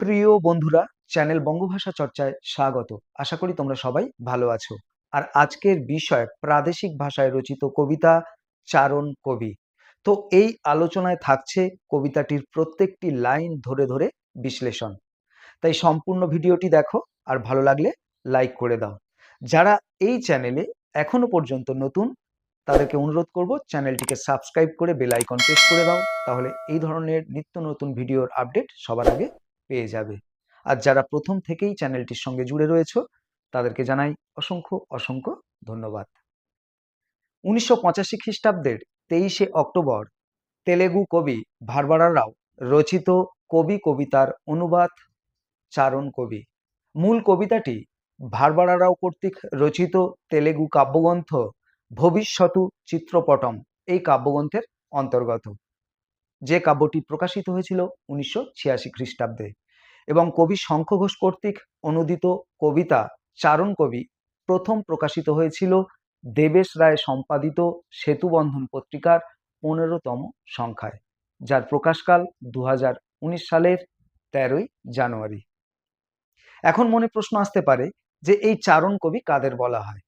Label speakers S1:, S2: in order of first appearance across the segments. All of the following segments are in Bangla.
S1: প্রিয় বন্ধুরা, চ্যানেল বঙ্গভাষা চর্চায় স্বাগত। আশা করি তোমরা সবাই ভালো আছো। আর আজকের বিষয় প্রাদেশিক ভাষায় রচিত কবিতা চারণ কবি। তো এই আলোচনায় থাকছে কবিতাটির প্রত্যেকটি লাইন ধরে ধরে বিশ্লেষণ। তাই সম্পূর্ণ ভিডিওটি দেখো, আর ভালো লাগলে লাইক করে দাও। যারা এই চ্যানেলে এখনও পর্যন্ত নতুন, তাদেরকে অনুরোধ করব চ্যানেলটিকে সাবস্ক্রাইব করে বেল আইকন প্রেস করে দাও। তাহলে এই ধরনের নিত্য নতুন ভিডিওর আপডেট সবার আগে পেয়ে যাবে। আর যারা প্রথম থেকেই চ্যানেলটির সঙ্গে জুড়ে রয়েছে, তাদেরকে জানাই অসংখ্য অসংখ্য ধন্যবাদ। উনিশশো পঁচাশি খ্রিস্টাব্দের তেইশে অক্টোবর তেলেগু কবি ভারবারা রাও রচিত কবি কবিতার অনুবাদ চারণ কবি। মূল কবিতাটি ভারবারা রাও কর্তৃক রচিত তেলেগু কাব্যগ্রন্থ ভবিষ্যতু চিত্রপটম, এই কাব্যগ্রন্থের অন্তর্গত। যে কাব্যটি প্রকাশিত হয়েছিল উনিশশো ছিয়াশি খ্রিস্টাব্দে। এবং কবি শঙ্খ ঘোষ কর্তৃক অনুদিত কবিতা চারণ কবি প্রথম প্রকাশিত হয়েছিল দেবেশ রায় সম্পাদিত সেতুবন্ধন পত্রিকার পনেরোতম সংখ্যায়, যার প্রকাশকাল দু হাজার উনিশ সালের তেরোই জানুয়ারি। এখন মনে প্রশ্ন আসতে পারে যে এই চারণ কবি কাদের বলা হয়?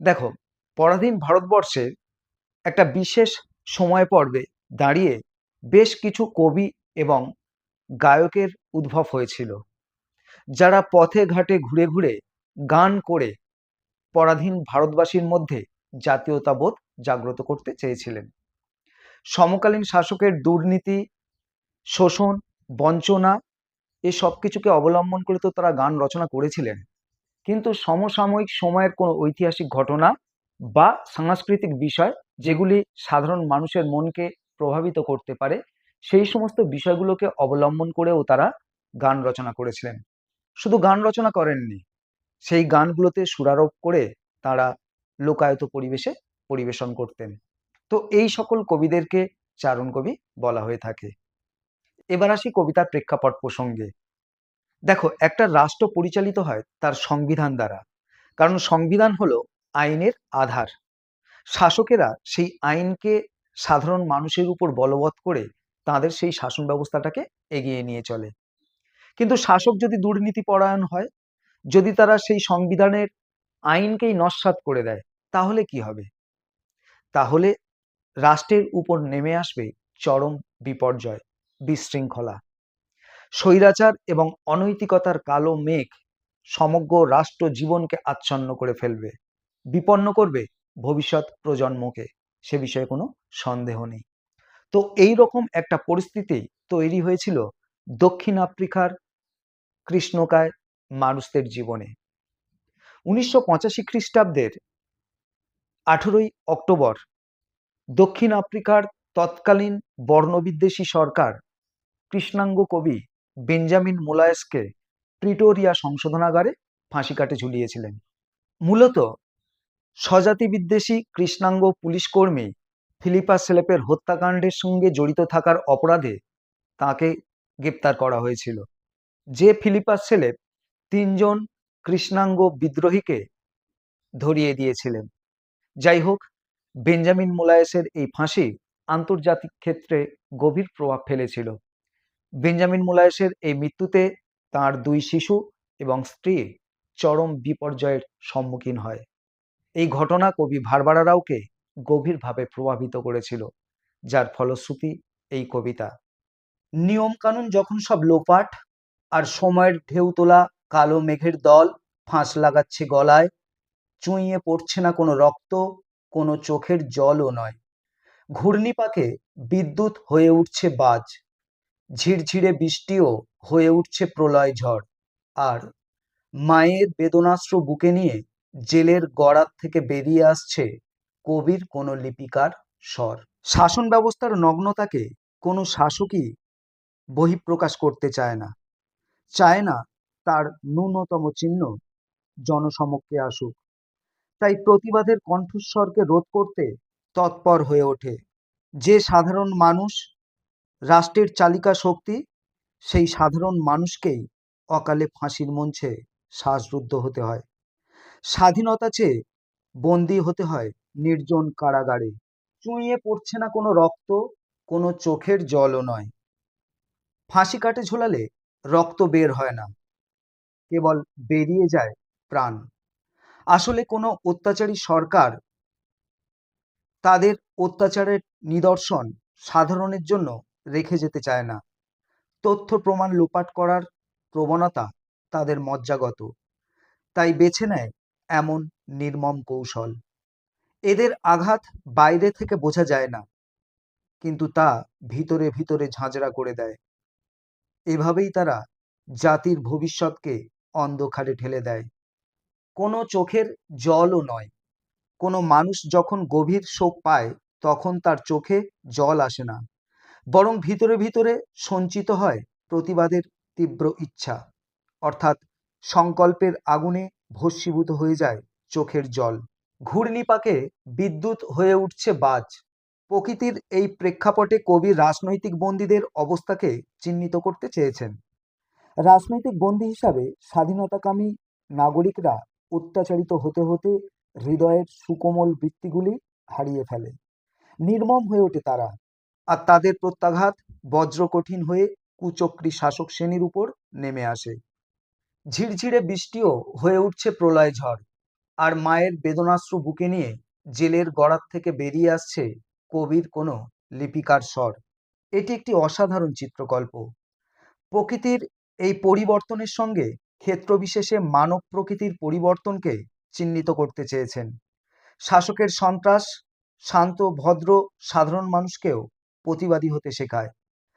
S1: দেখো, পরাধীন ভারতবর্ষের একটা বিশেষ সময় পর্বে দাঁড়িয়ে বেশ কিছু কবি এবং গায়কের উদ্ভব হয়েছিল। যারা পথে ঘাটে ঘুরে ঘুরে গান করে পরাধীন ভারতবাসীর মধ্যে জাতীয়তাবোধ জাগ্রত করতে চেয়েছিলেন। সমকালীন শাসকের দুর্নীতি, শোষণ, বঞ্চনা এ সব কিছুকে অবলম্বন করে তো তারা গান রচনা করেছিলেন। কিন্তু সমসাময়িক সময়ের কোনো ঐতিহাসিক ঘটনা বা সাংস্কৃতিক বিষয় যেগুলি সাধারণ মানুষের মনকে প্রভাবিত করতে পারে, সেই সমস্ত বিষয়গুলোকে অবলম্বন করেও তারা গান রচনা করেছিলেন। শুধু গান রচনা করেননি, সেই গানগুলোতে সুরারোপ করে তারা লোকায়ত পরিবেশে পরিবেশন করতেন। তো এই সকল কবিদেরকে চারণ কবি বলা হয়ে থাকে। এবার আসি কবিতার প্রেক্ষাপট প্রসঙ্গে। দেখো, একটা রাষ্ট্র পরিচালিত হয় তার সংবিধান দ্বারা। কারণ সংবিধান হলো আইনের আধার। শাসকেরা সেই আইনকে সাধারণ মানুষের উপর বলবৎ করে তাদের সেই শাসন ব্যবস্থাটাকে এগিয়ে নিয়ে চলে। কিন্তু শাসক যদি দুর্নীতি পরায়ণ হয়, যদি তারা সেই সংবিধানের আইনকেই নস্বাত করে দেয়, তাহলে কি হবে? তাহলে রাষ্ট্রের উপর নেমে আসবে চরম বিপর্যয়, বিশৃঙ্খলা। স্বৈরাচার এবং অনৈতিকতার কালো মেঘ সমগ্র রাষ্ট্র জীবনকে আচ্ছন্ন করে ফেলবে, বিপন্ন করবে ভবিষ্যৎ প্রজন্মকে, সে বিষয়ে কোনো সন্দেহ নেই। তো এই রকম একটা পরিস্থিতি তৈরি হয়েছিল দক্ষিণ আফ্রিকার কৃষ্ণকায় মানুষদের জীবনে। উনিশশো পঁচাশি খ্রিস্টাব্দের আঠেরোই অক্টোবর দক্ষিণ আফ্রিকার তৎকালীন বর্ণবিদ্বেষী সরকার কৃষ্ণাঙ্গ কবি বেঞ্জামিন মোলায়েসকে প্রিটোরিয়া সংশোধনাগারে ফাঁসি কাটে ঝুলিয়েছিলেন। মূলত স্বজাতি বিদ্বেষী কৃষ্ণাঙ্গ পুলিশ কর্মী ফিলিপা সেলেপের হত্যাকাণ্ডের সঙ্গে জড়িত থাকার অপরাধে তাকে গ্রেপ্তার করা হয়েছিল। যে ফিলিপাস সেলেপ তিনজন কৃষ্ণাঙ্গ বিদ্রোহীকে ধরিয়ে দিয়েছিলেন। যাই হোক বেঞ্জামিন মোলায়েসের এই ফাঁসি আন্তর্জাতিক ক্ষেত্রে গভীর প্রভাব ফেলেছিল। বেঞ্জামিন মোলায়েসের এই মৃত্যুতে তার দুই শিশু এবং স্ত্রী চরম বিপর্যয়ের সম্মুখীন হয়। এই ঘটনা কবি ভারবারা রাওকে গভীরভাবে প্রভাবিত করেছিল, যার ফলশ্রুতি এই কবিতা। নিয়মকানুন যখন সব লোপাট আর সময়ের ঢেউ তোলা কালো মেঘের দল ফাঁস লাগাচ্ছে গলায়। চুঁইয়ে পড়ছে না কোনো রক্ত, কোনো চোখের জলও নয়। ঘূর্ণিপাকে বিদ্যুৎ হয়ে উঠছে বাজ। ঝিরঝিরে বৃষ্টিও হয়ে উঠছে প্রলয় ঝড়। আর মায়ের বেদনাশ্র বুকে নিয়ে জেলের গড়ার থেকে বেরিয়ে আসছে কবির কোনো লিপিকার স্বর। শাসন ব্যবস্থার নগ্নতাকে কোনো শাসকই বহিঃপ্রকাশ করতে চায় না। চায় না তার ন্যূনতম চিহ্ন জনসমক্ষে আসুক। তাই প্রতিবাদের কণ্ঠস্বরকে রোধ করতে তৎপর হয়ে ওঠে। যে সাধারণ মানুষ রাষ্ট্রের চালিকা শক্তি, সেই সাধারণ মানুষকেই অকালে ফাঁসির মঞ্চে শ্বাসরুদ্ধ হতে হয়। স্বাধীনতা চেয়ে বন্দী হতে হয় নির্জন কারাগারে। চুঁইয়ে পড়ছে না কোনো রক্ত, কোনো চোখের জলও নয়। ফাঁসি কাটে ঝোলালে রক্ত বের হয় না। কেবল বেরিয়ে যায় প্রাণ। আসলে কোনো অত্যাচারী সরকার তাদের অত্যাচারের নিদর্শন সাধারণের জন্য রেখে যেতে চায় না। তথ্য প্রমাণ লোপাট করার প্রবণতা তাদের মজ্জাগত। তাই বেছে নেয় এমন নির্মম কৌশল। এদের আঘাত বাইরে থেকে বোঝা যায় না, কিন্তু তা ভিতরে ভিতরে ঝাঁঝরা করে দেয়। এভাবেই তারা জাতির ভবিষ্যৎকে অন্ধকারে ঠেলে দেয়। কোনো চোখের জলও নয়। কোনো মানুষ যখন গভীর শোক পায়, তখন তার চোখে জল আসে না। বরং ভিতরে ভিতরে সঞ্চিত হয় প্রতিবাদের তীব্র ইচ্ছা। অর্থাৎ সংকল্পের আগুনে ভস্মীভূত হয়ে যায় চোখের জল। ঘূর্ণিপাকে বিদ্যুৎ হয়ে উঠছে বাজ। প্রকৃতির এই প্রেক্ষাপটে কবি রাজনৈতিক বন্দীদের অবস্থাকে চিহ্নিত করতে চেয়েছেন। রাজনৈতিক বন্দী হিসাবে স্বাধীনতাকামী নাগরিকরা অত্যাচারিত হতে হতে হৃদয়ের সুকোমল বৃত্তিগুলি হারিয়ে ফেলে। নির্মম হয়ে ওঠে তারা। আর তাদের প্রত্যাঘাত বজ্রকঠিন হয়ে কুচক্রী শাসক শ্রেণির উপর নেমে আসে। ঝিরঝিরে বৃষ্টিও হয়ে উঠছে প্রলয় ঝড়। আর মায়ের বেদনাশ্রু বুকে নিয়ে জেলের গড়ার থেকে বেরিয়ে আসছে কবির কোনো লিপিকার স্বর। এটি একটি অসাধারণ চিত্রকল্প। প্রকৃতির এই পরিবর্তনের সঙ্গে ক্ষেত্রবিশেষে মানব প্রকৃতির পরিবর্তনকে চিহ্নিত করতে চেয়েছেন। শাসকের সন্ত্রাস, শান্ত, ভদ্র, সাধারণ মানুষকেও প্রতিবাদী হতে শেখায়।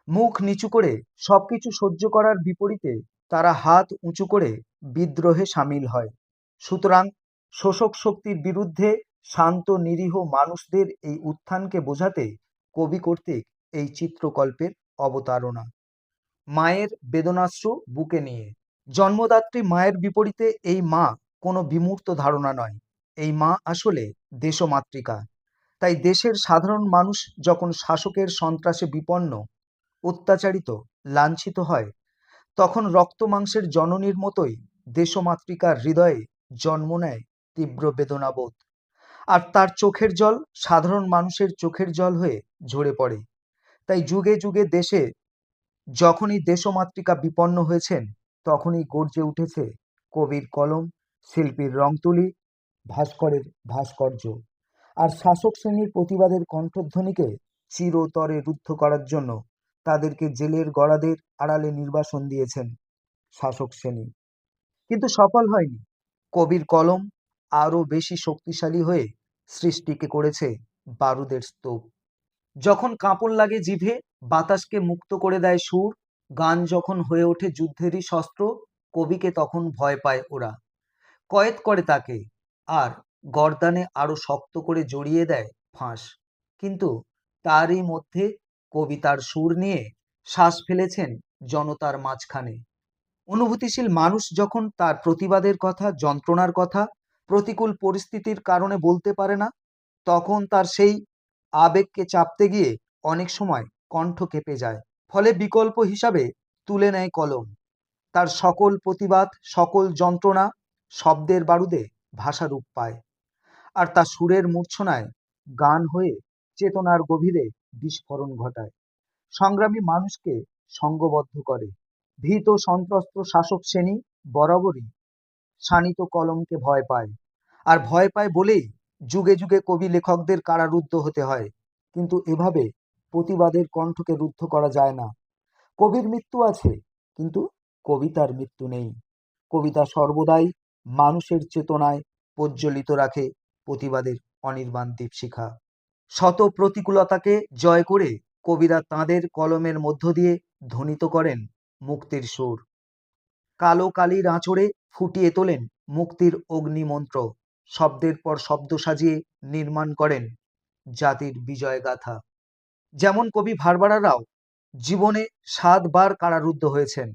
S1: মুখ নিচু করে সবকিছু সহ্য করার বিপরীতে তারা হাত উঁচু করে বিদ্রোহে সামিল হয়। সুতরাং শোষক শক্তির বিরুদ্ধে শান্ত, নিরীহ মানুষদের এই উত্থানকে বোঝাতে কবি কর্তৃক এই চিত্রকল্পের অবতারণা। মায়ের বেদনাশ্রু বুকে নিয়ে। জন্মদাত্রী মায়ের বিপরীতে এই মা কোনো বিমূর্ত ধারণা নয়। এই মা আসলে দেশমাতৃকা। তাই দেশের সাধারণ মানুষ যখন শাসকের সন্ত্রাসে বিপন্ন, অত্যাচারিত, লাঞ্ছিত হয়, তখন রক্ত মাংসের জননীর মতোই দেশমাতৃকার হৃদয়ে জন্ম নেয় তীব্র বেদনাবোধ। আর তার চোখের জল সাধারণ মানুষের চোখের জল হয়ে ঝরে পড়ে। তাই যুগে যুগে দেশে যখনই দেশমাতৃকা বিপন্ন হয়েছেন, তখনই গর্জে উঠেছে কবির কলম, শিল্পীর রং তুলি ভাস্করের ভাস্কর্য। আর শাসক শ্রেণির প্রতিবাদের কণ্ঠধ্বনিকে চিরতরে রুদ্ধ করার জন্য তাদেরকে জেলের গড়াদের আড়ালে নির্বাসন দিয়েছেন শাসক শ্রেণি। কিন্তু সফল হয়নি। কবির কলম আরও বেশি শক্তিশালী হয়ে সৃষ্টিকে করেছে বারুদের স্তূপ। যখন কাঁপন লাগে জিভে, বাতাসকে মুক্ত করে দেয় সুর, গান যখন হয়ে ওঠে যুদ্ধেরই শস্ত্র, কবিকে তখন ভয় পায় ওরা। কয়েদ করে তাকে, আর গর্দানে আরও শক্ত করে জড়িয়ে দেয় ফাঁস। কিন্তু তারই মধ্যে কবিতার সুর নিয়ে শ্বাস ফেলেছেন জনতার মাঝখানে। অনুভূতিশীল মানুষ যখন তার প্রতিবাদের কথা, যন্ত্রণার কথা প্রতিকূল পরিস্থিতির কারণে বলতে পারে না। তখন তার সেই আবেগকে চাপতে গিয়ে অনেক সময় কণ্ঠ কেঁপে যায়। ফলে বিকল্প হিসাবে তুলে নেয় কলম। তার সকল প্রতিবাদ, সকল যন্ত্রণা শব্দের বারুদে ভাষারূপ পায়। আর তা সুরের মূর্ছনায় গান হয়ে চেতনার গভীরে বিস্ফোরণ ঘটায়। সংগ্রামী মানুষকে সঙ্গবদ্ধ করে। ভীত সন্ত্রস্ত শাসক শ্রেণি বরাবরই শানিত কলমকে ভয় পায়। আর ভয় পায় বলেই যুগে যুগে কবি লেখকদের কারারুদ্ধ হতে হয়। কিন্তু এভাবে প্রতিবাদের কণ্ঠকে রুদ্ধ করা যায় না। কবির মৃত্যু আছে, কিন্তু কবিতার মৃত্যু নেই। কবিতা সর্বদাই মানুষের চেতনায় প্রজ্বলিত রাখে প্রতিবাদের অনির্বাণ দীপশিখা। শত প্রতিকূলতাকে জয় করে কবিরা তাঁদের কলমের মধ্য দিয়ে ধ্বনিত করেন মুক্তির সুর। কালো কালির আঁচড়ে ফুটিয়ে তোলেন মুক্তির অগ্নিমন্ত্র, শব্দের পর শব্দ সাজিয়ে নির্মাণ করেন জাতির বিজয় গাথা যেমন কবি ভারবারা রাও জীবনে সাতবার কারারুদ্ধ হয়েছেন।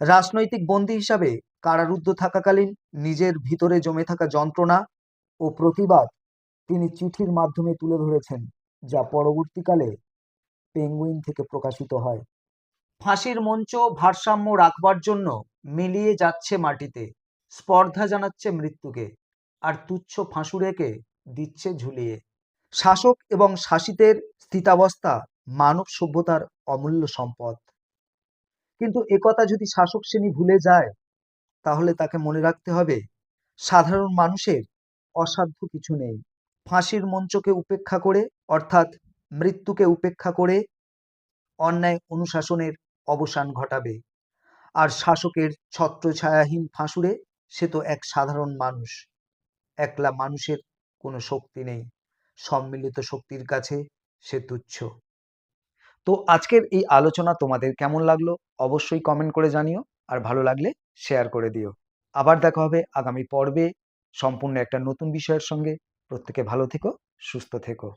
S1: রাজনৈতিক বন্দী হিসাবে কারারুদ্ধ থাকাকালীন নিজের ভিতরে জমে থাকা যন্ত্রণা ও প্রতিবাদ তিনি চিঠির মাধ্যমে তুলে ধরেছেন, যা পরবর্তীকালে পেঙ্গুইন থেকে প্রকাশিত হয়। ফাঁসির মঞ্চ ভারসাম্য রাখবার জন্য মিলিয়ে যাচ্ছে মাটিতে। স্পর্ধা জানাচ্ছে মৃত্যুকে আর তুচ্ছ ফাঁসুড়েকে দিচ্ছে ঝুলিয়ে। শাসক এবং শাসিতের স্থিতাবস্থা মানব সভ্যতার অমূল্য সম্পদ। কিন্তু একথা যদি শাসক শ্রেণি ভুলে যায়, তাহলে তাকে মনে রাখতে হবে, সাধারণ মানুষের অসাধ্য কিছু নেই। ফাঁসির মঞ্চকে উপেক্ষা করে, অর্থাৎ মৃত্যুকে উপেক্ষা করে অন্যায় অনুশাসনের অবসান ঘটাবে। আর শাসকের ছত্রছায়াহীন ফাঁসুরে সে তো এক সাধারণ মানুষ। একলা মানুষের কোনো শক্তি নেই। সম্মিলিত শক্তির কাছে সে তুচ্ছ। তো আজকের এই আলোচনা তোমাদের কেমন লাগল অবশ্যই কমেন্ট করে জানিও। আর ভালো লাগলে শেয়ার করে দিও। আবার দেখা হবে আগামী পর্বে। সম্পূর্ণ একটা নতুন বিষয়ের সঙ্গে। প্রত্যেকে ভালো থেকো, সুস্থ থেকো।